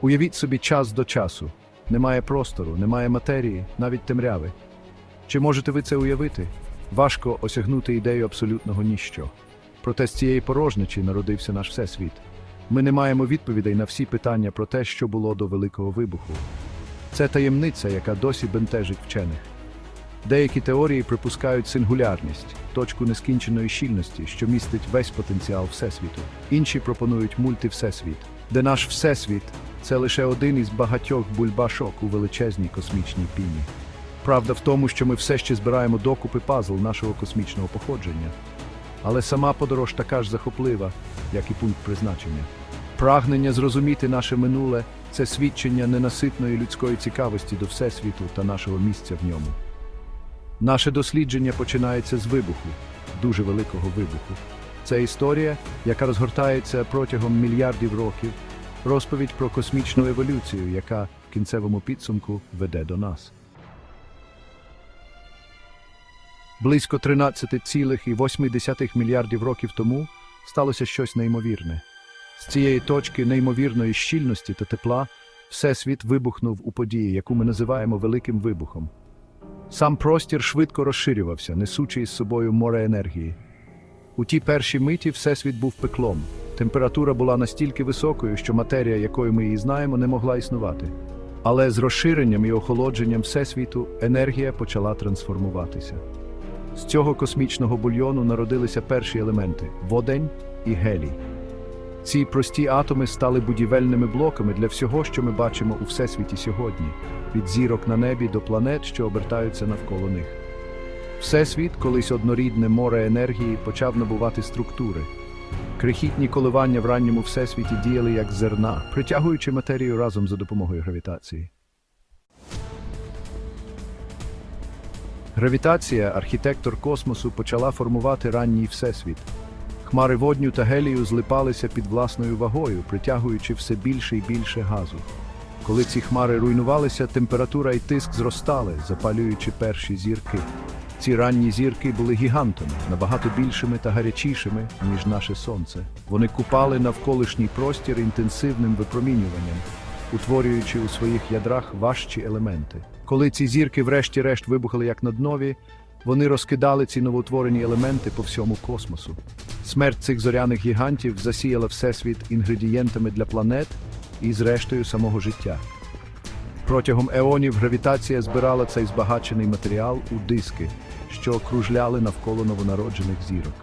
Уявіть собі час до часу. Немає простору, немає матерії, навіть темряви. Чи можете ви це уявити? Важко осягнути ідею абсолютного ніщо. Проте з цієї порожничі народився наш всесвіт. Ми не маємо відповідей на всі питання про те, що було до Великого вибуху. Це таємниця, яка досі бентежить вчених. Деякі теорії припускають сингулярність, точку нескінченої щільності, що містить весь потенціал Всесвіту. Інші пропонують мультивсесвіт, де наш Всесвіт це лише один із багатьох бульбашок у величезній космічній піні. Правда в тому, що ми все ще збираємо докупи пазл нашого космічного походження. Але сама подорож така ж захоплива, як і пункт призначення. Прагнення зрозуміти наше минуле це свідчення ненаситної людської цікавості до Всесвіту та нашого місця в ньому. Наше дослідження починається з вибуху, дуже великого вибуху. Це історія, яка розгортається протягом мільярдів років, розповідь про космічну еволюцію, яка в кінцевому підсумку веде до нас. Близько 13,8 мільярдів років тому сталося щось неймовірне. З цієї точки неймовірної щільності та тепла Всесвіт вибухнув у події, яку ми називаємо Великим вибухом. Сам простір швидко розширювався, несучи із собою море енергії. У ті перші миті Всесвіт був пеклом. Температура була настільки високою, що матерія, якою ми її знаємо, не могла існувати. Але з розширенням і охолодженням Всесвіту енергія почала трансформуватися. З цього космічного бульйону народилися перші елементи водень і гелій. Ці прості атоми стали будівельними блоками для всього, що ми бачимо у Всесвіті сьогодні, від зірок на небі до планет, що обертаються навколо них. Всесвіт, колись однорідне море енергії, почав набувати структури. Крихітні коливання в ранньому всесвіті діяли як зерна, притягуючи матерію разом за допомогою гравітації. Гравітація, архітектор космосу, почала формувати ранній всесвіт. Хмари водню та гелію злипалися під власною вагою, притягуючи все більше і більше газу. Коли ці хмари руйнувалися, температура і тиск зростали, запалюючи перші зірки. Ці ранні зірки були гігантами, набагато більшими та гарячішими, ніж наше сонце. Вони купали навколишній простір інтенсивним випромінюванням, утворюючи у своїх ядрах важчі елементи. Коли ці зірки врешті-решт вибухали як на днові, вони розкидали ці новоутворені елементи по всьому космосу. Смерть цих зоряних гігантів засіяла всесвіт інгредієнтами для планет і, зрештою, самого життя. Протягом еонів гравітація збирала цей збагачений матеріал у диски, що кружляли навколо новонароджених зірок.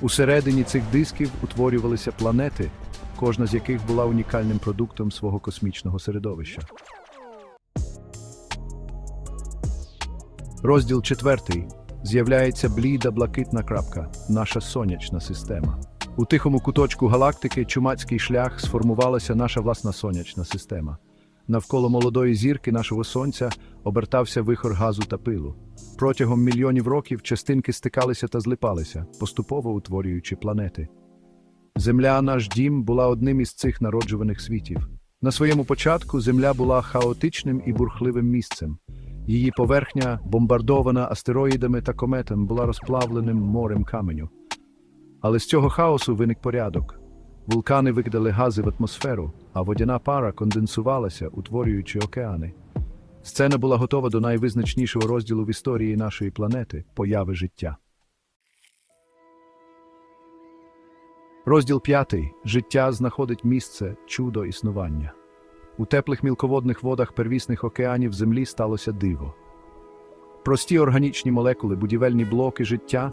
Усередині цих дисків утворювалися планети, кожна з яких була унікальним продуктом свого космічного середовища. Розділ четвертий. З'являється бліда блакитна крапка, наша сонячна система. У тихому куточку галактики чумацький шлях сформувалася наша власна сонячна система. Навколо молодої зірки нашого сонця обертався вихор газу та пилу. Протягом мільйонів років частинки стикалися та злипалися, поступово утворюючи планети. Земля, наш дім, була одним із цих народжуваних світів. На своєму початку Земля була хаотичним і бурхливим місцем. Її поверхня, бомбардована астероїдами та кометами, була розплавленим морем каменю. Але з цього хаосу виник порядок. Вулкани викидали гази в атмосферу, а водяна пара конденсувалася, утворюючи океани. Сцена була готова до найвизначнішого розділу в історії нашої планети появи життя. Розділ п'ятий. Життя знаходить місце чудо існування. У теплих мілководних водах первісних океанів Землі сталося диво. Прості органічні молекули, будівельні блоки життя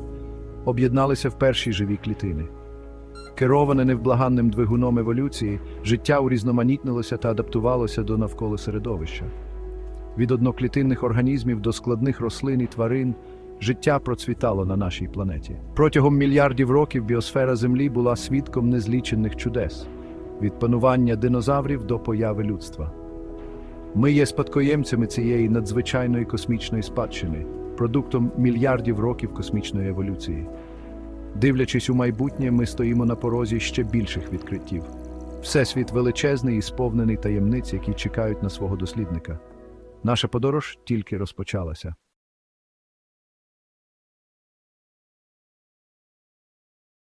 об'єдналися в перші живі клітини. Кероване невблаганним двигуном еволюції, життя урізноманітнилося та адаптувалося до навколо середовища. Від одноклітинних організмів до складних рослин і тварин життя процвітало на нашій планеті. Протягом мільярдів років біосфера Землі була свідком незлічених чудес від панування динозаврів до появи людства. Ми є спадкоємцями цієї надзвичайної космічної спадщини, продуктом мільярдів років космічної еволюції. Дивлячись у майбутнє, ми стоїмо на порозі ще більших відкриттів. Всесвіт величезний і сповнений таємниць, які чекають на свого дослідника. Наша подорож тільки розпочалася.